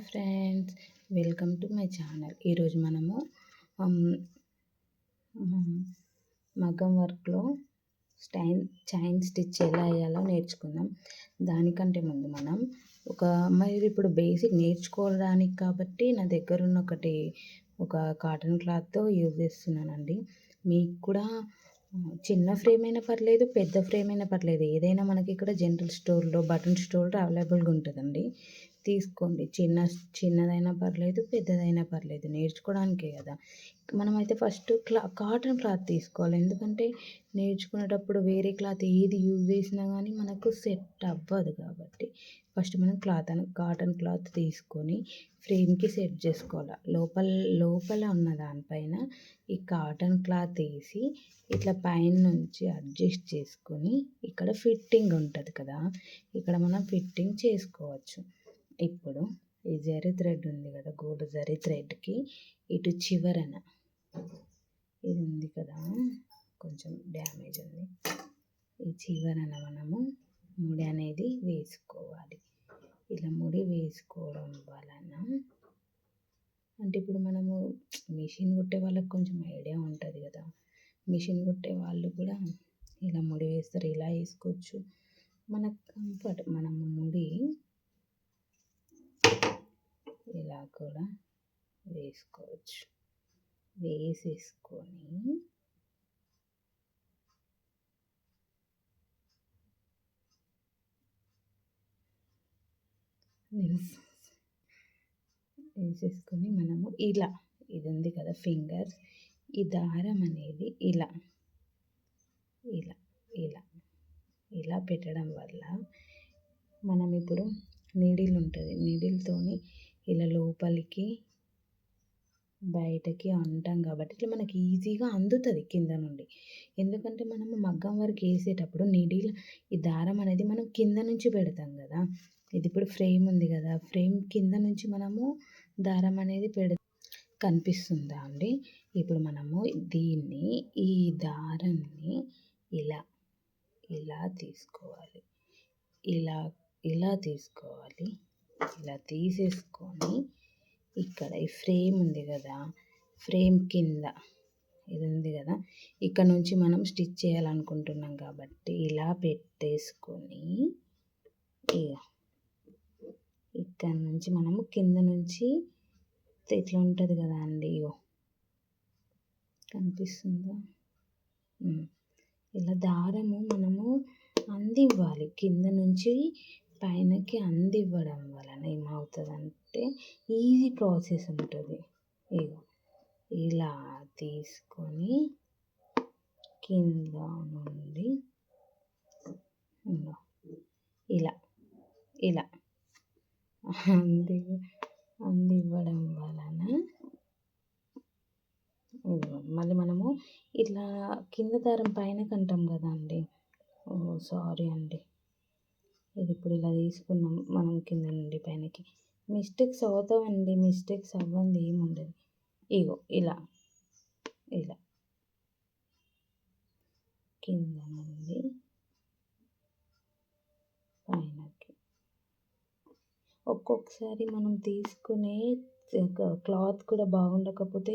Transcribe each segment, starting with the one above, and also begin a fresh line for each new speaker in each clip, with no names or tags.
Hi friends. Welcome to my channel. ఈరోజు మనము మగ్గం వర్క్లో స్టైన్ చైన్ స్టిచ్ ఎలా వేయాలో నేర్చుకుందాం. దానికంటే ముందు మనం ఒక మరి ఇప్పుడు బేసిక్ నేర్చుకోవడానికి కాబట్టి నా దగ్గర ఉన్న ఒకటి ఒక కాటన్ క్లాత్తో యూజ్ చేస్తున్నానండి. మీకు కూడా చిన్న ఫ్రేమ్ అయినా పర్లేదు పెద్ద ఫ్రేమ్ అయినా పర్లేదు. ఏదైనా మనకి ఇక్కడ జనరల్ స్టోర్లో బటన్ స్టోర్లో అవైలబుల్గా ఉంటుందండి. తీసుకోండి. చిన్న చిన్నదైనా పర్లేదు పెద్దదైనా పర్లేదు. నేర్చుకోవడానికే కదా. మనమైతే ఫస్ట్ క్లా కాటన్ క్లాత్ తీసుకోవాలి. ఎందుకంటే నేర్చుకునేటప్పుడు వేరే క్లాత్ ఏది యూజ్ చేసినా కానీ మనకు సెట్ అవ్వదు కాబట్టి ఫస్ట్ మనం క్లాత్ కాటన్ క్లాత్ తీసుకొని ఫ్రేమ్కి సెట్ చేసుకోవాలి. లోపల లోపల ఉన్న దానిపైన ఈ కాటన్ క్లాత్ వేసి ఇట్లా పైన నుంచి అడ్జస్ట్ చేసుకొని ఇక్కడ ఫిట్టింగ్ ఉంటుంది కదా ఇక్కడ మనం ఫిట్టింగ్ చేసుకోవచ్చు. ఇప్పుడు ఈ జరీ థ్రెడ్ ఉంది కదా గోల్డ్ జరీ థ్రెడ్కి ఇటు చివరన. ఇది ఉంది కదా కొంచెం డ్యామేజ్ ఉంది. ఈ చివరన మనము ముడి అనేది వేసుకోవాలి. ఇలా ముడి వేసుకోవడం వలన అంటే ఇప్పుడు మనము మిషన్ కుట్టే వాళ్ళకి కొంచెం ఐడియా ఉంటుంది కదా. మిషన్ కుట్టే వాళ్ళు కూడా ఇలా ముడి వేస్తారు ఇలా వేసుకోవచ్చు. మనకు కంఫర్ట్ మనము ముడి ఇలా కూడా వేసుకోవచ్చు. వేసేసుకొని వేసేసుకొని మనము ఇలా ఇది ఉంది కదా ఫింగర్స్. ఈ దారం అనేది ఇలా ఇలా ఇలా ఇలా పెట్టడం వల్ల మనం ఇప్పుడు నీడిల్ ఉంటుంది. నీడిల్తోని ఇలా లోపలికి బయటకి అంటాం కాబట్టి ఇట్లా మనకి ఈజీగా అందుతుంది కింద నుండి. ఎందుకంటే మనము మగ్గం వరకు వేసేటప్పుడు నీడిల్ ఈ దారం అనేది మనం కింద నుంచి పెడతాం కదా. ఇది ఇప్పుడు ఫ్రేమ్ ఉంది కదా ఫ్రేమ్ కింద నుంచి మనము దారం అనేది పెడ కనిపిస్తుందా అండి? ఇప్పుడు మనము దీన్ని ఈ దారాన్ని ఇలా ఇలా తీసుకోవాలి. ఇలా ఇలా తీసుకోవాలి. ఇలా తీసేసుకొని ఇక్కడ ఈ ఫ్రేమ్ ఉంది కదా ఫ్రేమ్ కింద ఇది ఉంది కదా ఇక్కడ నుంచి మనం స్టిచ్ చేయాలనుకుంటున్నాం కాబట్టి ఇలా పెట్టేసుకొని ఇక్కడ నుంచి మనము కింద నుంచి ఇట్లా ఉంటుంది కదా అండి ఇగో. కనిపిస్తుందా? ఇలా దారము మనము అందివ్వాలి. కింద నుంచి పైనకి అందివ్వడం వలన ఏమవుతుందంటే ఈజీ ప్రాసెస్ ఉంటుంది. ఇగో. ఇలా తీసుకొని కింద నుండి ఇలా ఇలా. అంది అందివ్వడం వలన. మళ్ళీ మనము ఇట్లా కింద దారం పైన కంటాం కదా అండి. ఓ సారీ అండి. ఇది ఇప్పుడు ఇలా తీసుకున్నాం మనం కింద నుండి పైనకి. మిస్టేక్స్ అవుతామండి మిస్టేక్స్ అవ్వండి ఏముండదు. ఇగో ఇలా ఇలా. కింద నుండి పైన. ఒక్కొక్కసారి మనం తీసుకునే క్లాత్ కూడా బాగుండకపోతే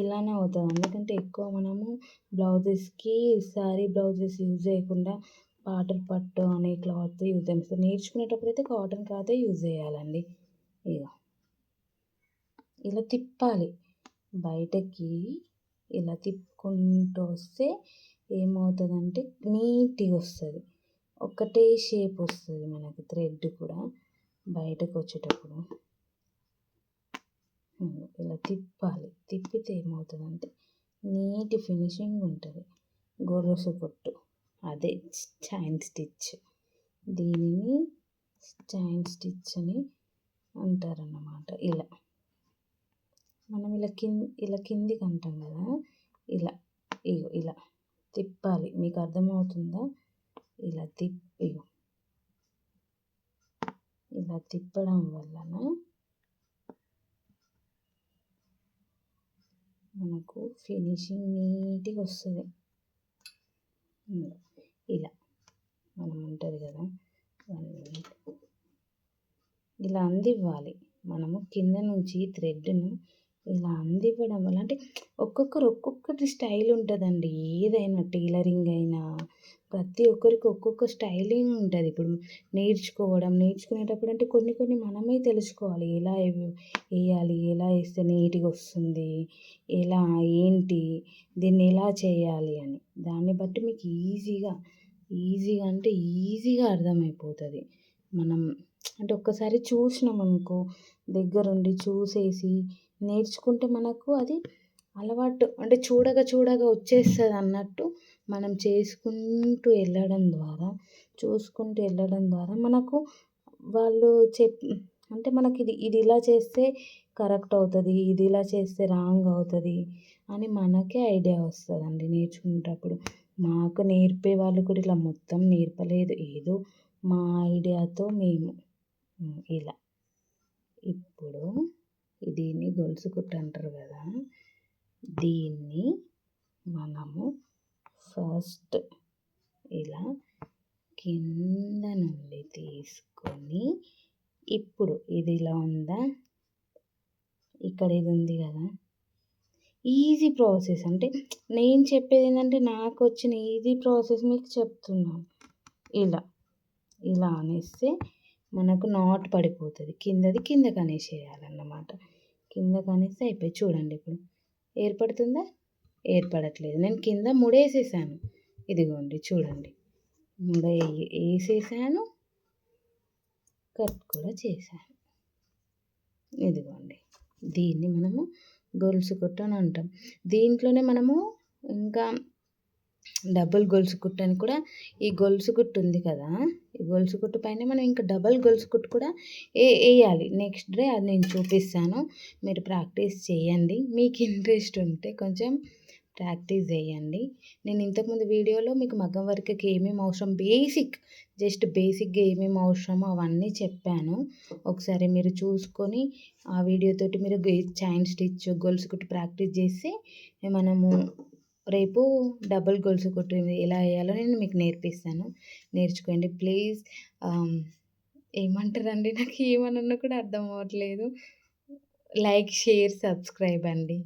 ఇలానే అవుతుంది. ఎందుకంటే ఎక్కువ మనము బ్లౌజెస్కి శారీ బ్లౌజెస్ యూజ్ చేయకుండా కాటన్ పట్టు అనే క్లాత్ యూజ్ చేస్తాం. నేర్చుకునేటప్పుడు అయితే కాటన్ క్లాతే యూజ్ చేయాలండి. ఇక ఇలా తిప్పాలి. బయటకి ఇలా తిప్పుకుంటూ వస్తే ఏమవుతుందంటే నీట్గా వస్తుంది. ఒకటే షేప్ వస్తుంది మనకి థ్రెడ్ కూడా. బయటకు వచ్చేటప్పుడు ఇలా తిప్పాలి. తిప్పితే ఏమవుతుందంటే నీట్ ఫినిషింగ్ ఉంటుంది. గొర్రెసు పొట్టు. అదే చైన్ స్టిచ్. దీనిని చైన్ స్టిచ్ అని అంటారన్నమాట. ఇలా. మనం ఇలా కింద ఇలా కిందికి అంటాం కదా. ఇలా. ఇగో ఇలా. తిప్పాలి. మీకు అర్థమవుతుందా? ఇలా తిప్పి ఇలా తిప్పడం వలన మనకు ఫినిషింగ్ నీట్గా వస్తుంది. ఇలా మనం ఉంటుంది కదా ఇలా అందివ్వాలి. మనము కింద నుంచి థ్రెడ్‌ను ఇలా అందివ్వడం వల్ల అంటే ఒక్కొక్కరు ఒక్కొక్కటి స్టైల్ ఉంటుందండి. ఏదైనా టైలరింగ్ అయినా ప్రతి ఒక్కరికి ఒక్కొక్క స్టైలింగ్ ఉంటుంది ఇప్పుడు నేర్చుకోవడం, నేర్చుకునేటప్పుడు అంటే కొన్ని కొన్ని మనమే తెలుసుకోవాలి. ఎలా వేయాలి ఎలా వేస్తే నీట్‌గా వస్తుంది? ఎలా? ఏంటి? దీన్ని ఎలా చేయాలి అని. దాన్ని బట్టి మీకు ఈజీగా, ఈజీగా అంటే ఈజీగా అర్థమైపోతుంది మనం అంటే ఒక్కసారి చూసినాం అనుకో దగ్గరుండి చూసేసి నేర్చుకుంటే మనకు అది అలవాటు అంటే చూడగా చూడగా వచ్చేస్తుంది అన్నట్టు మనం చేసుకుంటూ వెళ్ళడం ద్వారా, చూసుకుంటూ వెళ్ళడం ద్వారా మనకు వాళ్ళు చెప్ అంటే మనకి ఇది ఇది ఇలా చేస్తే కరెక్ట్ అవుతుంది ఇది ఇలా చేస్తే రాంగ్ అవుతుంది అని మనకే ఐడియా వస్తదండి నేర్చుకునేటప్పుడు. మాకు నేర్పే వాళ్ళు కూడా ఇలా మొత్తం నేర్పలేదు. ఏదో మా ఐడియాతో మేము ఇలా. ఇప్పుడు దీన్ని గొలుసు కుట్టు అంటారు కదా! దీన్ని మనము ఫస్ట్ ఇలా కింద నుండి తీసుకొని ఇప్పుడు ఇది ఇలా ఉందా? ఇక్కడ ఇది ఉంది కదా! ఈజీ ప్రాసెస్ అంటే నేను చెప్పేది ఏంటంటే నాకు వచ్చిన ఈజీ ప్రాసెస్ మీకు చెప్తున్నాను. ఇలా. ఇలా అనేస్తే మనకు నాట్ పడిపోతుంది కిందది కింద అనేసేయాలన్నమాట. కింద అనేస్తే అయిపోయి చూడండి ఇప్పుడు. ఏర్పడుతుందా? ఏర్పడట్లేదు. నేను కింద ముడేసేసాను. ఇదిగోండి చూడండి. ముడ వేసేసాను కట్ కూడా చేశాను. ఇదిగోండి. దీన్ని మనము గొలుసు కుట్టు అని అంటాం. దీంట్లోనే మనము ఇంకా డబుల్ గొలుసు కుట్టు అని కూడా ఈ గొలుసు కుట్టు ఉంది కదా! ఈ గొలుసు కుట్టు పైన మనం ఇంకా డబల్ గొలుసు కుట్టు కూడా ఏ వేయాలి నెక్స్ట్ డే అది నేను చూపిస్తాను. మీరు ప్రాక్టీస్ చేయండి. మీకు ఇంట్రెస్ట్ ఉంటే కొంచెం ప్రాక్టీస్ చేయండి. నేను ఇంతకుముందు వీడియోలో మీకు మగ్గం వర్క్‌కి ఏమేమి అవసరం బేసిక్ జస్ట్ బేసిక్‌గా ఏమేమి అవసరమో అవన్నీ చెప్పాను. ఒకసారి మీరు చూసుకొని ఆ వీడియోతోటి మీరు చైన్ స్టిచ్, గొలుసు కుట్టు ప్రాక్టీస్ చేస్తే మనము రేపు డబుల్ గొలుసు కుట్టు ఎలా వేయాలో నేను మీకు నేర్పిస్తాను. నేర్చుకోండి ప్లీజ్. ఏమంటారండి నాకు ఏమనన్నా కూడా అర్థం అవ్వట్లేదు. లైక్, షేర్, సబ్స్క్రైబ్ అండి.